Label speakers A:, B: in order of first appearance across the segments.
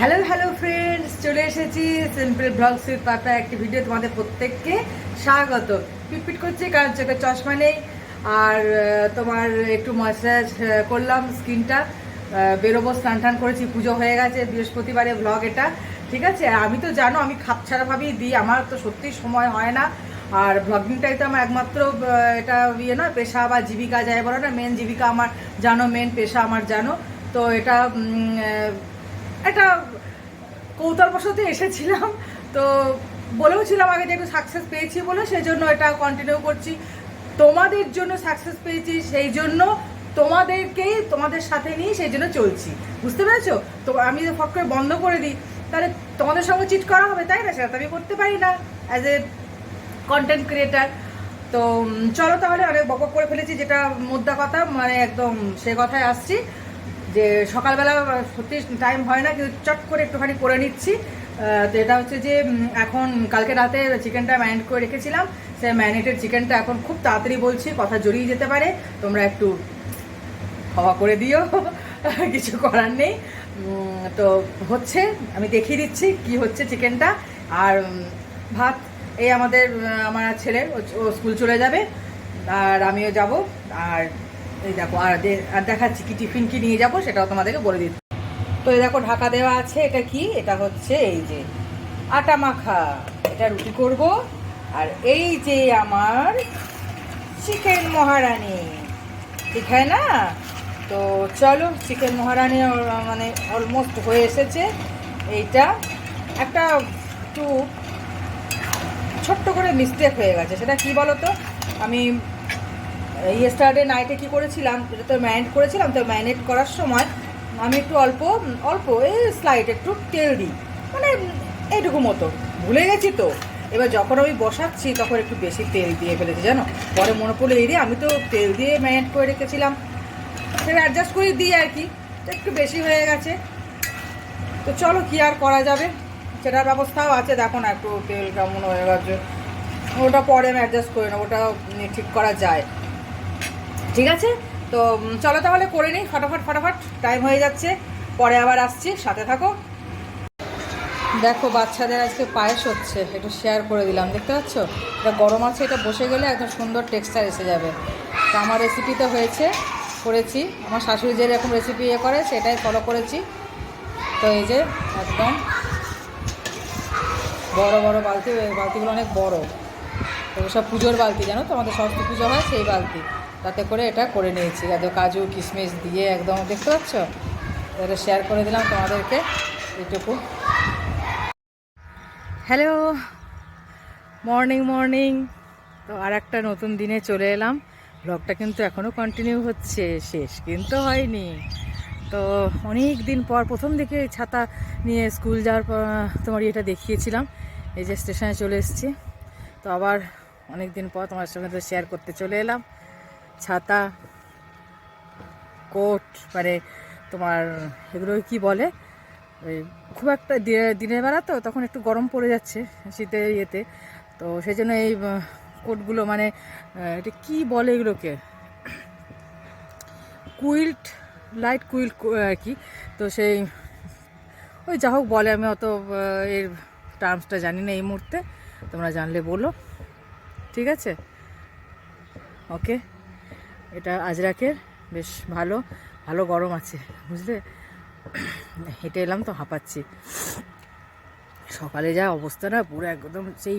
A: Hello hello friends চলে এসেছি simple blogs with পাপা একটি ভিডিও তোমাদের প্রত্যেককে স্বাগত। পিটপিট করছে, কারণ চোখে চশমা নেই। আর তোমার একটু ময়শ্চারাইজ করলাম স্কিনটা। বেরোবো, স্নান টান করেছি, পুজো হয়ে গেছে, বৃহস্পতিবারে ব্লগ এটা। ঠিক আছে? আমি তো জানো, আমি খাপছাড়াভাবেই দিই, আমার তো সত্যি সময় হয় না। আর ব্লগিংটাই তো আমার একমাত্র এটা ইয়ে না পেশা বা জীবিকা যায় বলো না মেন জীবিকা আমার, জানো মেন পেশা আমার, জানো। তো এটা একটা কৌতলবশত এসেছিলাম, তো বলেও ছিলাম আগে যে একটু সাকসেস পেয়েছি বলে সেই জন্য এটা কন্টিনিউ করছি। তোমাদের জন্য সাকসেস পেয়েছি, সেই জন্য তোমাদেরকেই, তোমাদের সাথে নিয়ে সেই জন্য চলছি। বুঝতে পেরেছ? তো আমি ফট করে বন্ধ করে দিই, তাহলে তোমাদের সঙ্গে চিট করা হবে, তাই না? সেটা তো আমি করতে পারি না অ্যাজ এ কন্টেন্ট ক্রিয়েটার তো চলো তাহলে, অনেক বকবক করে ফেলেছি, যেটা মুদ্রা কথা মানে একদম সে কথায় আসছি। যে সকালবেলা সত্যি টাইম হয় না, কিন্তু চট করে একটুখানি করে নিচ্ছি। তো এটা হচ্ছে যে এখন কালকে রাতে চিকেনটা ম্যারিনেট করে রেখেছিলাম। সেই ম্যারিনেটেড চিকেনটা এখন খুব তাড়াতাড়ি বলছি, কথা জড়িয়ে যেতে পারে। তোমরা একটু ক্ষমা করে দিও। কিছু করার নেই। তো হচ্ছে, আমি দেখিয়ে দিচ্ছি কি হচ্ছে চিকেনটা আর ভাত, এই আমাদের আমার ছেলে, ও স্কুল চলে যাবে। আর আমিও যাব। আর এই দেখো, আর আর দেখাচ্ছি কি টিফিন কি নিয়ে যাব সেটাও তোমাদেরকে বলে দিচ্ছি। তো এই দেখো, ঢাকা দেওয়া আছে, এটা কি? এটা হচ্ছে এই যে আটা মাখা। এটা রুটি করব। আর এই যে আমার চিকেন মহারানি। ঠিক হয় না? তো চলো, চিকেন মহারানি মানে অলমোস্ট হয়ে এসেছে। এইটা একটা একটু ছোট্ট করে মিস্টেক হয়ে গেছে। সেটা কি বলো তো আমি ইয়েস্টারডে নাইটে কি করেছিলাম? এটা তো ম্যারিনেট করেছিলাম, তো ম্যারিনেট করার সময় আমি একটু অল্প অল্প এই স্লাইড একটু তেল দিই। মানে এইটুকু মতো। ভুলে গেছি তো। এবার যখন আমি বসাচ্ছি, তখন একটু বেশি তেল দিয়ে ফেলেছি, জানো? পরে মনে পড়ল এই আমি তো তেল দিয়ে ম্যারিনেট করে রেখেছিলাম। সেটা অ্যাডজাস্ট করে দিই আর কি। একটু বেশি হয়ে গেছে। তো চলো, কি আর করা যাবে? সেটার ব্যবস্থাও আছে। দেখো না, একটু তেল কেমন হয়ে গেছে। ওটা পরে আমি অ্যাডজাস্ট করে নেব। ওটা ঠিক করা যায়। ঠিক আছে? তো চলো তাহলে করে নিই, ফটাফট ফটাফট টাইম হয়ে যাচ্ছে। পরে আবার আসছি, সাথে থাকো। দেখো, বাচ্চাদের আজকে পায়েস হচ্ছে একটু শেয়ার করে দিলাম, দেখতে পাচ্ছ? এটা গরম আছে, এটা বসে গেলে একদম সুন্দর টেক্সচার এসে যাবে। তো আমার রেসিপি তো হয়েছে, করেছি। আমার শাশুড়ি যে এরকম রেসিপি ইয়ে করে, সেটাই ফলো করেছি। তো এই যে, একদম বড় বড় বালতি, বালতিগুলো অনেক বড়। তো সব পুজোর বালতি, জানো তো? আমাদের সরস্বতী পুজো হয় সেই বালতি। তাতে করে এটা করে নিয়েছি। একদম কাজু, কিশমিশ দিয়ে একদম, দেখতে পাচ্ছ? এটা শেয়ার করে দিলাম তোমাদেরকে। এইটুকু। হ্যালো মর্নিং মর্নিং তো আর একটা নতুন দিনে চলে এলাম। ব্লগটা কিন্তু এখনও কন্টিনিউ হচ্ছে। শেষ কিন্তু হয়নি। তো অনেক দিন পর প্রথম দিকে ছাতা নিয়ে স্কুল যাওয়ার পর তোমার এটা দেখিয়েছিলাম। এই যে স্টেশনে চলে এসেছি। তো আবার অনেক দিন পর তোমার সঙ্গে তো শেয়ার করতে চলে এলাম। ছাতা, কোট মানে তোমার এগুলো কি বলে? ওই খুব একটা দিনের বেলা তো তখন একটু গরম পড়ে যাচ্ছে শীতের ইয়েতে। তো সেই জন্য এই কোটগুলো মানে এটা কি বলে এগুলোকে? কুইল্ট, লাইট কুইল্ট আর কি? তো সেই, ওই যা হোক বলে, আমি অত এর টার্মসটা জানি না এই মুহূর্তে। তোমরা জানলে বলো। ঠিক আছে? ওকে। এটা আজরাকের বেশ ভালো ভালো গরম আছে, বুঝলে? হেঁটে এলাম তো, হাঁপাচ্ছি। সকালে যা অবস্থা না, পুরো একদম সেই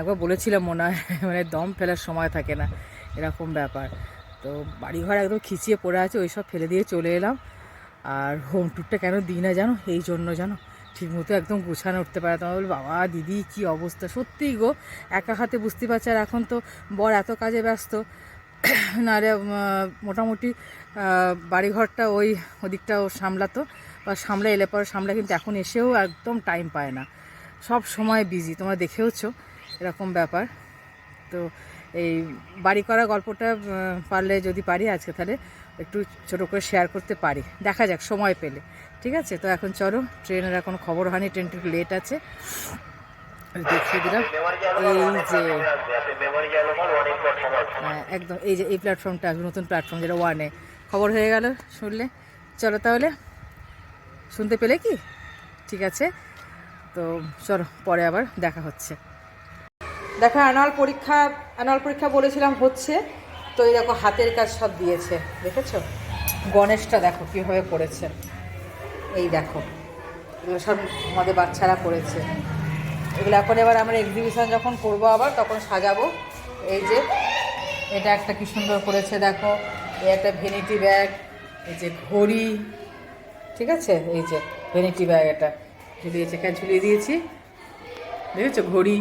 A: একবার বলেছিলাম মনে হয় মানে দম ফেলার সময় থাকে না, এরকম ব্যাপার। তো বাড়িঘর একদম খিচিয়ে পড়ে আছে, ওই সব ফেলে দিয়ে চলে এলাম। আর হোম ট্যুরটা কেন দিই না জানো? এই জন্য জানো? ঠিকমতো একদম গুছানো উঠতে পারে তোমার বল বাবা, দিদি, কি অবস্থা? সত্যিই গো, একা হাতে বুঝতে পারছি আর এখন তো বর এত কাজে ব্যস্ত নাহলে মোটামুটি বাড়িঘরটা ওই ওদিকটাও সামলাতো। বা সামলে এলে পরে সামলা কিন্তু এখন এসেও একদম টাইম পায় না। সব সময় বিজি তোমরা দেখেওছো এরকম ব্যাপার। তো এই বাড়ি করা গল্পটা পারলে যদি পারি আজকে তাহলে একটু ছোটো করে শেয়ার করতে পারি। দেখা যাক, সময় পেলে। ঠিক আছে? তো এখন চলো, ট্রেনের এখন খবর হয়নি, ট্রেনটা একটু লেট আছে। দেখিয়ে দিলাম। এই যে হ্যাঁ, একদম এই যে এই প্ল্যাটফর্মটা নতুন প্ল্যাটফর্ম যেটা ওয়ানে খবর হয়ে গেল শুনলে। চলো তাহলে শুনতে পেলে কি? ঠিক আছে। তো চলো পরে আবার দেখা হচ্ছে। দেখো অ্যানুয়াল পরীক্ষা অ্যানুয়াল পরীক্ষা বলেছিলাম হচ্ছে। তো দেখো হাতের কাজ সব দিয়েছে। দেখেছ? গণেশটা দেখো কীভাবে করেছে। এই দেখো এগুলো সব আমাদের বাচ্চারা করেছে। এগুলো এখন এবার আমরা এক্সিবিশন যখন করব আবার, তখন সাজাবো। এই যে, এটা একটা কি সুন্দর করেছে দেখো। এই একটা ভেনিটি ব্যাগ এই যে ঘড়ি, ঠিক আছে? এই যে ভেনিটি ব্যাগ এটা। ঝুলিয়েছে এখানে ঝুলিয়ে দিয়েছি। দেখেছ? ঘড়ি।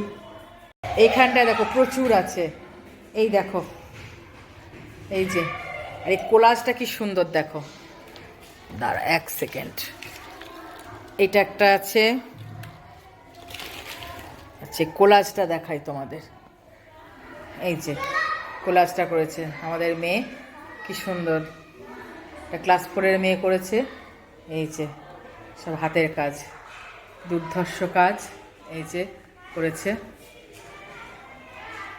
A: এইখানটায় দেখো, প্রচুর আছে। এই দেখো। এই যে, আর এই কোলাজটা কি সুন্দর দেখো। দাঁড়া, এক সেকেন্ড। এটা একটা আছে আচ্ছা কোলাজটা দেখাই তোমাদের। এই যে, কোলাজটা করেছে আমাদের মেয়ে, কি সুন্দর। একটা ক্লাস ফোরের মেয়ে করেছে, এই যে, সব হাতের কাজ, দুর্ধর্ষ কাজ, এই যে, করেছে।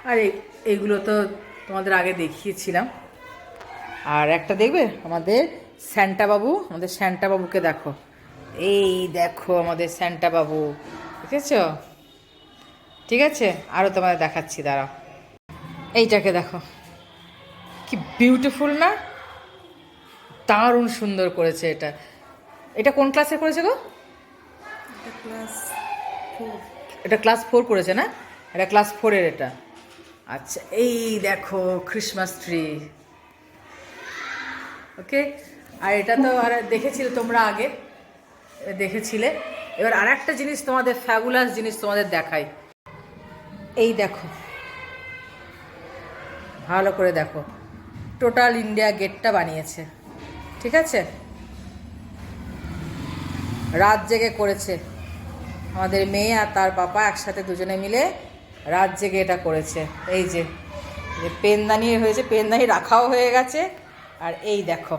A: আর এই এইগুলো তো তোমাদের আগে দেখিয়েছিলাম। আর একটা দেখবে, আমাদের স্যান্টা বাবু, আমাদের বাবুকে দেখো। এই দেখো আমাদের স্যান্টা বাবু, দেখেছ? ঠিক আছে? আরও তোমাদের দেখাচ্ছি দাঁড়াও। এইটাকে দেখো। কি বিউটিফুল না? দারুণ সুন্দর করেছে এটা। এটা কোন ক্লাসে করেছে গো? এটা ক্লাস ফোর করেছে না? এটা ক্লাস ফোরের এটা। আচ্ছা এই দেখো ক্রিসমাস ট্রি ওকে আর এটা তো আর দেখেছিলে তোমরা আগে? দেখেছিলে? এবার আর একটা জিনিস তোমাদের ফ্যাবুলাস জিনিস তোমাদের দেখাই। এই দেখো। ভালো করে দেখো। টোটাল ইন্ডিয়া গেটটা বানিয়েছে। ঠিক আছে? রাত জেগে করেছে। আমাদের মেয়ে আর তার পাপা একসাথে দুজনে মিলে রাত জেগে এটা করেছে। এই যে পেনদানি হয়েছে, পেনদানি রাখাও হয়ে গেছে। আর এই দেখো।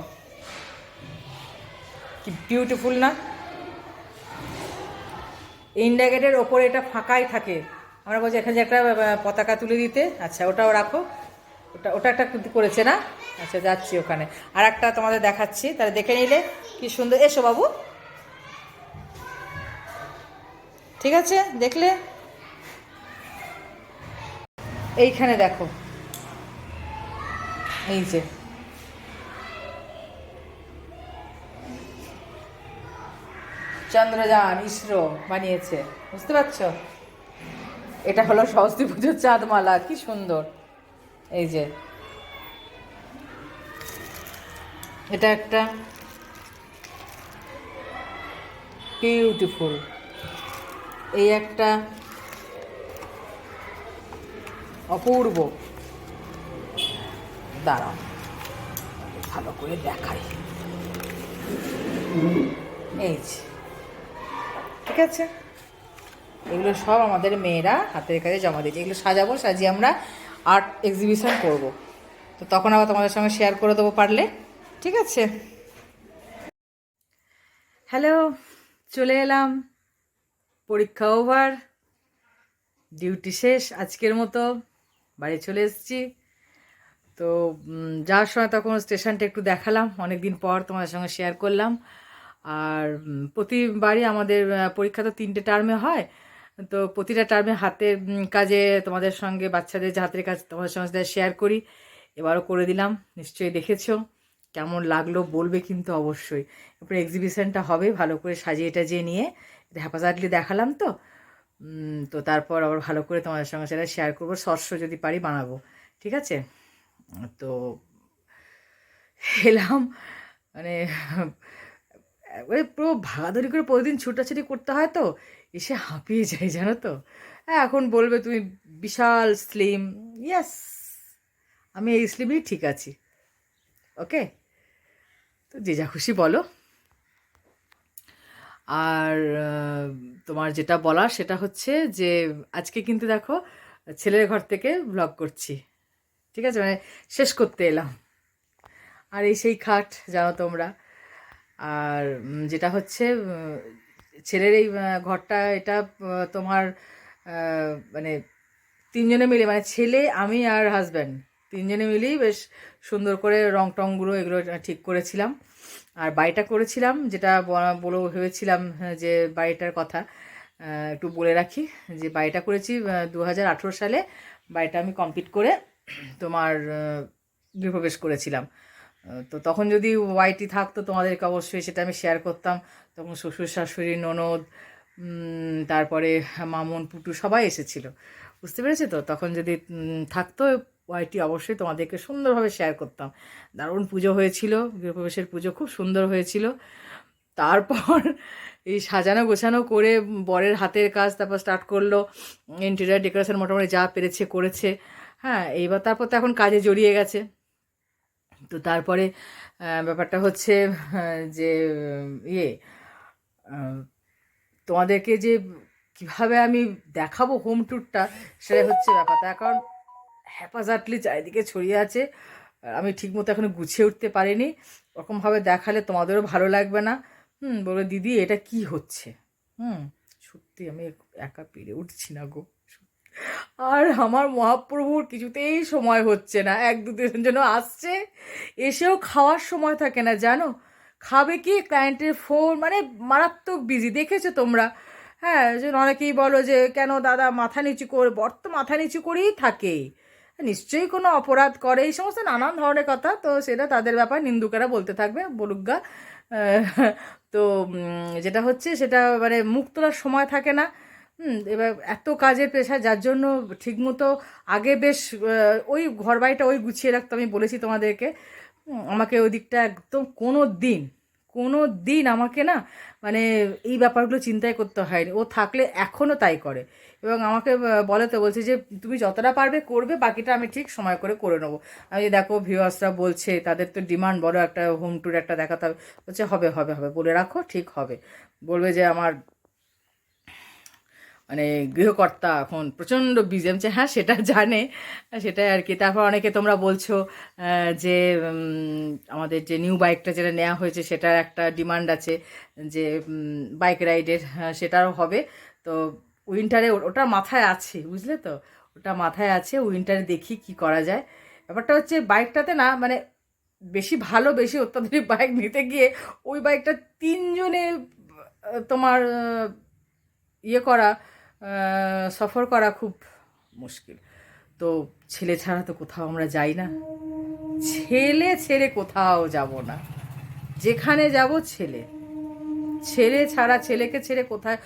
A: কি বিউটিফুল না? ইন্ডিয়া গেটের ওপরে এটা ফাঁকাই থাকে। আমরা বলছি, এখানে যে একটা পতাকা তুলে দিতে। আচ্ছা ওটাও রাখো। ওটা ওটা একটা করেছে না? আচ্ছা যাচ্ছি ওখানে। আর একটা তোমাদের দেখাচ্ছি। তাহলে দেখে নিলে কি সুন্দর। এসো বাবু। ঠিক আছে? দেখলে? এইখানে দেখো। এই যে। চন্দ্রযান ইসরো বানিয়েছে। বুঝতে পারছ? এটা হলো সরস্বতী পুজোর চাঁদমালা, কি সুন্দর। এই যে। এটা একটা বিউটিফুল এই একটা অপূর্ব। দাঁড়াও, ভালো করে দেখাই। এই যে। ঠিক আছে? এগুলো সব আমাদের মেয়েরা হাতের কাজে জমা দিয়েছে। এগুলো সাজাবো, সাজিয়ে আমরা আর্ট এক্সিবিশন করব। তো তখন আবার তোমাদের সঙ্গে শেয়ার করে দেবো পারলে। ঠিক আছে? হ্যালো চলে এলাম। পরীক্ষা ওভার ডিউটি শেষ, আজকের মতো। বাড়ি চলে এসেছি। তো যাওয়ার সময় তখন স্টেশনটা একটু দেখালাম। অনেক দিন পর তোমাদের সঙ্গে শেয়ার করলাম। আর প্রতিবারই আমাদের পরীক্ষা তো তিনটে টার্মে হয়। তো প্রতিটা টার্মে হাতের কাজে তোমাদের সঙ্গে, বাচ্চাদের যে হাতের কাজ তোমাদের সঙ্গে শেয়ার করি। এবারও করে দিলাম, নিশ্চয়ই দেখেছ। কেমন লাগল বলবে কিন্তু অবশ্যই। এরপরে এক্সিবিশনটা হবে, ভালো করে সাজিয়ে টাজিয়ে নিয়ে হ্যাপাজাটলি দেখালাম তো। তো তারপর আবার ভালো করে তোমাদের সঙ্গে সেটা শেয়ার করব শস্য যদি পারি বানাবো, ঠিক আছে? তো, এলাম মানে একবারে পুরো ভাগাদড়ি করে প্রতিদিন ছুটাছুটি করতে হয় তো, এসে হাঁপিয়ে যায়, জানো তো। হ্যাঁ এখন বলবে তুমি বিশাল স্লিম ইয়াস আমি এই স্লিমই ঠিক আছি। ওকে তো যে যা খুশি বলো। আর তোমার যেটা বলার সেটা হচ্ছে যে, আজকে কিন্তু দেখো ছেলের ঘর থেকে ব্লগ করছি। ঠিক আছে? মানে শেষ করতে এলাম। আর এই সেই খাট, জানো তোমরা আর যেটা হচ্ছে ছেলের এই ঘরটা এটা তোমার মানে তিনজনে মিলে মানে ছেলে আমি আর হাজব্যান্ড তিনজনে মিলেই বেশ সুন্দর করে রং টংগুলো এগুলো ঠিক করেছিলাম। আর বাড়িটা করেছিলাম যেটা বলো ভেবেছিলাম হ্যাঁ, যে বাড়িটার কথা একটু বলে রাখি যে বাড়িটা করেছি দু হাজার আঠেরো সালে। বাড়িটা আমি কমপ্লিট করে তোমার গৃহপ্রবেশ করেছিলাম। তো তখন যদি ওয়াইটি থাকতো তোমাদেরকে অবশ্যই সেটা আমি শেয়ার করতাম। তখন শ্বশুর, শাশুড়ি, ননদ তারপরে মামুন, পুটু সবাই এসেছিল। বুঝতে পেরেছি তো? তখন যদি থাকতো ওয়াইটি অবশ্যই তোমাদেরকে সুন্দরভাবে শেয়ার করতাম। দারুণ পুজো হয়েছিল, গৃহপ্রবেশের পুজো খুব সুন্দর হয়েছিল। তারপর এই সাজানো গোছানো করে বরের হাতের কাজ তারপর স্টার্ট করল। ইন্টেরিয়ার ডেকোরেশন মোটামুটি যা পেরেছে করেছে। হ্যাঁ এইবার তারপর তো এখন কাজে জড়িয়ে গেছে। তো তারপরে ব্যাপারটা হচ্ছে যে ইয়ে তোমাদেরকে যে কীভাবে আমি দেখাবো হোম ট্যুরটা সেটাই হচ্ছে ব্যাপার। তার কারণ হ্যাপাজাটলি চারিদিকে ছড়িয়ে আছে আমি ঠিকমতো এখনও গুছিয়ে উঠতে পারিনি। ওরকমভাবে দেখালে তোমাদেরও ভালো লাগবে না। হুম বলবে দিদি, এটা কি হচ্ছে? হুম, সত্যি আমি একা পেরে উঠছি না গো। আর আমার মহাপ্রভুর কিছুতেই সময় হচ্ছে না। এক দু দিনের জন্য আসছে, এসেও খাওয়ার সময় থাকে না, জানো? খাবে কি ক্লায়েন্টের ফোন মানে মারাত্মক বিজি দেখেছ তোমরা? হ্যাঁ যে অনেকেই বলো যে, কেন দাদা, মাথা নিচু করে বর তো মাথা নিচু করেই থাকে। নিশ্চয়ই কোনো অপরাধ করে। এই সমস্ত নানান ধরনের কথা, তো সেটা তাদের ব্যাপার। নিন্দুকেরা বলতে থাকবে বলুকগা তো যেটা হচ্ছে সেটা মানে মুখ তোলার সময় থাকে না। হুম, এবার এত কাজের পেশা যার জন্য ঠিকমতো আগে বেশ ওই ঘর বাড়িটা ওই গুছিয়ে রাখতো, আমি বলেছি তোমাদেরকে। আমাকে ওই দিকটা একদম কোনো দিন কোনো দিন আমাকে না মানে এই ব্যাপারগুলো চিন্তাই করতে হয়নি। ও থাকলে এখনও তাই করে। এবং আমাকে বলে তো, বলছে যে তুমি যতটা পারবে করবে, বাকিটা আমি ঠিক সময় করে করে নেব। আমি দেখো ভিউয়ার্সরা বলছে, তাদের তো ডিমান্ড বড় একটা হোম ট্যুর একটা দেখাতে হবে। বলছে, হবে হবে হবে, বলে রাখো, ঠিক হবে। বলবে যে, আমার মানে গৃহকর্তা এখন প্রচণ্ড বিজি আমি হ্যাঁ সেটা জানে। সেটাই আর কি। তারপর অনেকে তোমরা বলছো যে আমাদের যে নিউ বাইকটা যেটা নেওয়া হয়েছে, সেটার একটা ডিমান্ড আছে, যে বাইক রাইডের সেটারও হবে। তো উইন্টারে ওটা মাথায় আছে, বুঝলে তো? ওটা মাথায় আছে উইন্টারে দেখি কি করা যায়। ব্যাপারটা হচ্ছে বাইকটাতে না মানে বেশি ভালো, বেশি অত্যাধুনিক বাইক নিতে গিয়ে ওই বাইকটা তিনজনে তোমার ইয়ে করা সফর করা খুব মুশকিল। তো ছেলে ছাড়া তো কোথাও আমরা যাই না। ছেলে ছেড়ে কোথাও যাব না। যেখানে যাব ছেলে। ছেলে ছাড়া ছেলেকে ছেড়ে কোথায়?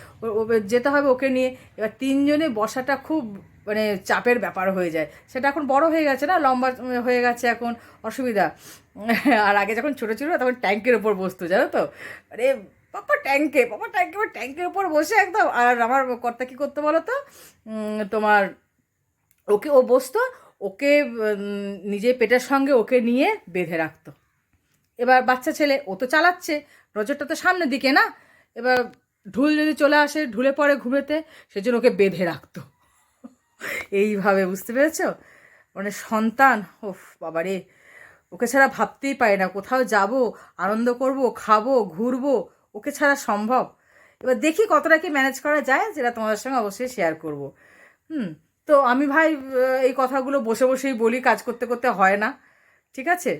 A: যেতে হবে ওকে নিয়ে। এবার তিনজনে বসাটা খুব মানে চাপের ব্যাপার হয়ে যায়। সেটা এখন বড় হয়ে গেছে না? লম্বা হয়ে গেছে এখন, অসুবিধা। আর আগে যখন ছোটো ছিল, তখন ট্যাঙ্কের ওপর বসতো, জানো তো? আরে পাপা ট্যাঙ্কে পাপা ট্যাঙ্কে ট্যাঙ্কের উপর বসে একদম। আর আমার কর্তা কী করতে বলো তো তোমার ওকে, ও বসতো, ওকে নিজের পেটের সঙ্গে ওকে নিয়ে বেঁধে রাখতো। এবার বাচ্চা ছেলে, ও তো চালাচ্ছে, নজরটা তো সামনের দিকে না? এবার ঢুল যদি চলে আসে, ঢুলে পড়ে ঘুমেতে, সেজন্য ওকে বেঁধে রাখতো। এইভাবে বুঝতে পেরেছ? মানে সন্তান ওফ বাবারে ওকে ছাড়া ভাবতেই পারে না, কোথাও যাব, আনন্দ করব, খাব, ঘুরবো ওকে ছাড়া সম্ভব? এবার দেখি কতটা কি ম্যানেজ করা যায়, যেটা তোমাদের সঙ্গে অবশ্যই শেয়ার করব। হুম, তো আমি ভাই এই কথাগুলো বসে বসেই বলি, কাজ করতে করতে হয় না, ঠিক আছে?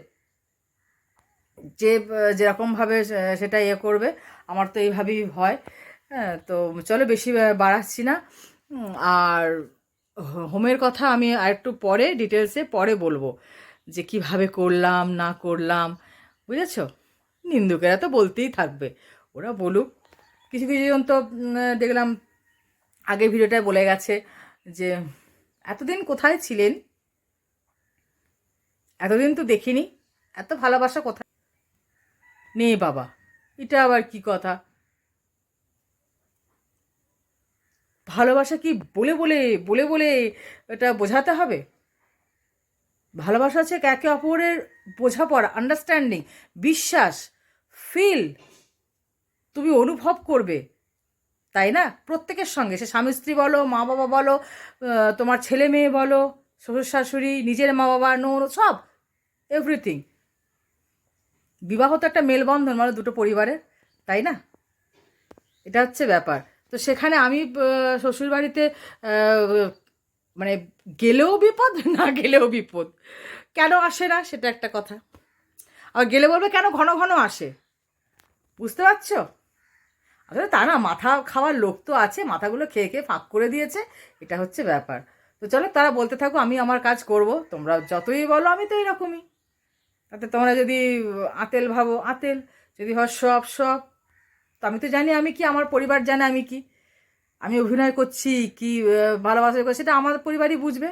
A: যে যেরকমভাবে সেটা ইয়ে করবে, আমার তো এইভাবেই হয় হ্যাঁ তো চলো বেশি বাড়াচ্ছি না। আর হোমের কথা আমি আরেকটু পরে ডিটেলসে পরে বলব, যে কীভাবে করলাম, না করলাম, বুঝেছ? নিন্দুকেরা তো বলতেই থাকবে। ওরা বলুক। কিছু কিছু জন তো দেখলাম আগের ভিডিওটায় বলে গেছে যে, এতদিন কোথায় ছিলেন? এতদিন তো দেখিনি। এত ভালোবাসা কোথায়? নেই বাবা, এটা আবার কি কথা? ভালোবাসা কি বলে বলে বলে বলে এটা বোঝাতে হবে? ভালোবাসা হচ্ছে একে অপরের বোঝাপড়া আন্ডারস্ট্যান্ডিং বিশ্বাস ফিল তুমি অনুভব করবে। তাই না? প্রত্যেকের সঙ্গে। সে স্বামী স্ত্রী বলো, মা বাবা বলো তোমার ছেলে মেয়ে বলো, শ্বশুর শাশুড়ি, নিজের মা বাবা নৌর সব। এভরিথিং বিবাহ তো একটা মেলবন্ধন মানে দুটো পরিবারের, তাই না? এটা হচ্ছে ব্যাপার। তো সেখানে আমি শ্বশুরবাড়িতে মানে গেলেও বিপদ, না গেলেও বিপদ। কেন আসে না, সেটা একটা কথা। আর গেলে বলবে, কেন ঘন ঘন আসে? বুঝতে পারছ? আসলে তা না, মাথা খাওয়ার লোক তো আছে, মাথাগুলো খেয়ে খেয়ে ফাঁক করে দিয়েছে, এটা হচ্ছে ব্যাপার। তো চলো তারা বলতে থাকো, আমি আমার কাজ করব, তোমরা যতই বলো আমি তো এইরকমই তাতে তোমরা যদি আতেল ভাবো, আতেল, যদি হয় সব সব। তো আমি তো জানি আমি কি, আমার পরিবার জানে আমি কি। আমি অভিনয় করছি, কি ভালোবাসা করছি, সেটা আমার পরিবারই বুঝবে।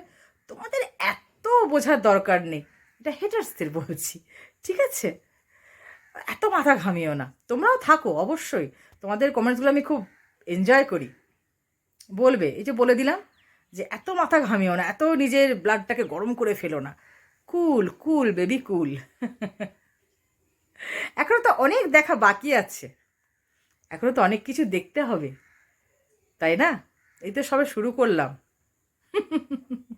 A: তোমাদের এত বোঝার দরকার নেই। এটা হেটার্সদের বলছি, ঠিক আছে? এত মাথা ঘামিও না। তোমরাও থাকো, অবশ্যই। তোমাদের কমেন্টসগুলো আমি খুব এনজয় করি। বলবে, এই যে বলে দিলাম যে এত মাথা ঘামিও না, এত নিজের ব্লাডটাকে গরম করে ফেলো না। কুল কুল বেবি কুল এখনও তো অনেক দেখা বাকি আছে। এখনও তো অনেক কিছু দেখতে হবে। তাই না? এই তো সবে শুরু করলাম।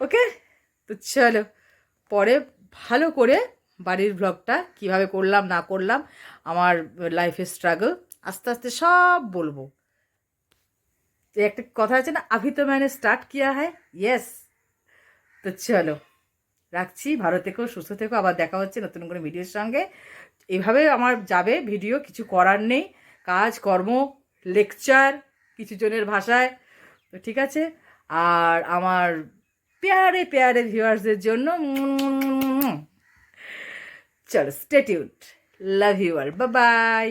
A: ওকে তো চলো, পরে ভালো করে বাড়ির ব্লগটা কীভাবে করলাম, না করলাম, আমার লাইফের স্ট্রাগল আস্তে আস্তে সব বলব। এই একটা কথা আছে না, আভি তো ম্যানে স্টার্ট কিয়া হ্যায়? ইয়েস তো চলো, রাখছি, ভালো থেকো, সুস্থ থেকো, আবার দেখা হচ্ছে নতুন কোনো ভিডিওর সঙ্গে। এভাবে আমার যাবে ভিডিও কিছু করার নেই, কাজ, কর্ম লেকচার কিছু জনের ভাষায়। তো ঠিক আছে, আর আমার পেয়ারে পেয়ারে ভিউয়ার্সদের জন্য চলো স্টেটিউড লাভ ইউ অল বাই